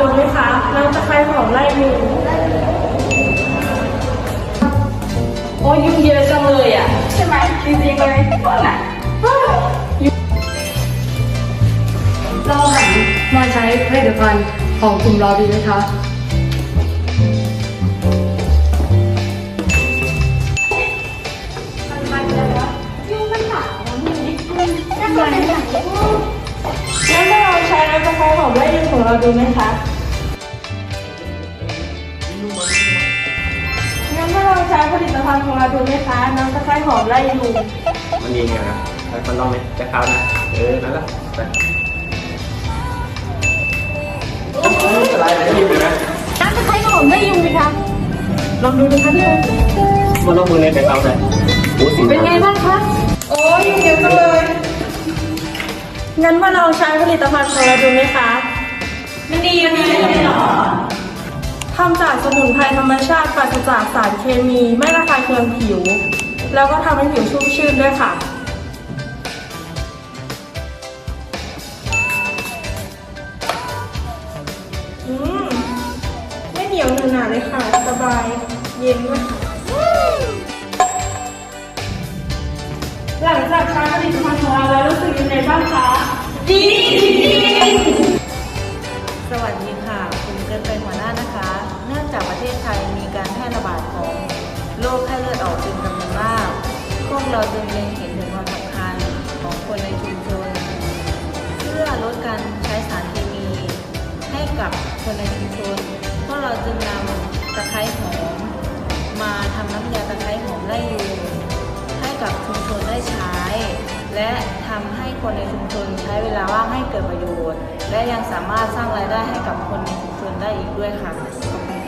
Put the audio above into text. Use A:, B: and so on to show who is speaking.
A: ดูไหมคะน้ำตะไคร้หอมไล่ยุง
B: โอ้ยยุ่งเยอะจังเลยอะ ใช่ไหมจริงๆเลยก็น่ะ
C: เราหันมาใช้ผลิตภัณฑ์ของกลุ่มเราดีไหมคะ
A: น้ำตะไคร้หอมไล่ยุงของเราดูไหมคะงั้นมาลองใช้ผลิตภัณฑ์ของเราดูไหมคะน้ำตะไคร้หอมไล่ยุง
D: มันดีไงนะไปคนลองไหมจะเข้านะ เออ นั่นแหละไปไม่เป็นไรนะยิ้มเลยนะ
A: น้ำตะไคร้หอมไล่ยุงไหมคะ ลองดูดูคะพี่
D: มันลงมือเลยแต่เอาเลยโอ้สี
A: เป็นไงบ้างคะ โอ้ยยุงเยอะจังเลย งั้นมาลองใช้ผลิตภัณฑ์ของเราดูไหมคะ
B: มันดียังไงหรอ
A: ทำจากสมุนไพรธรรมชาติปราศจากสารเคมี ไม่ระคายเคืองผิว แล้วก็ทำให้ผิวชุ่มชื่นด้วยค่ะอืมไม่เหนียวหนืหนาเลยค่ะ สบาย เย็นด้วยค่ะ หลังจากใช้ผลิตภัณฑ์ของเราแล้วรู้สึกยังไงบ้างคะ
B: ดี
E: สวัสดีค่ะผมเกินเป็นหัวหน้านะคะ เนื่องจากประเทศไทยมีการแพร่ระบาดของโรคไข้เลือดออกเป็นจำนวนมาก พวกเราจึงเล็งเห็นถึงความสำคัญของคนในชุมชน เพื่อลดการใช้สารเคมี ให้กับคนในชุมชน พวกเราจึงนำตะไคร้หอม กับชุมชนได้ใช้ และทำให้คนในชุมชนใช้เวลาว่างให้เกิดประโยชน์ และยังสามารถสร้างรายได้ให้กับคนในชุมชนได้อีกด้วยค่ะขอบคุณ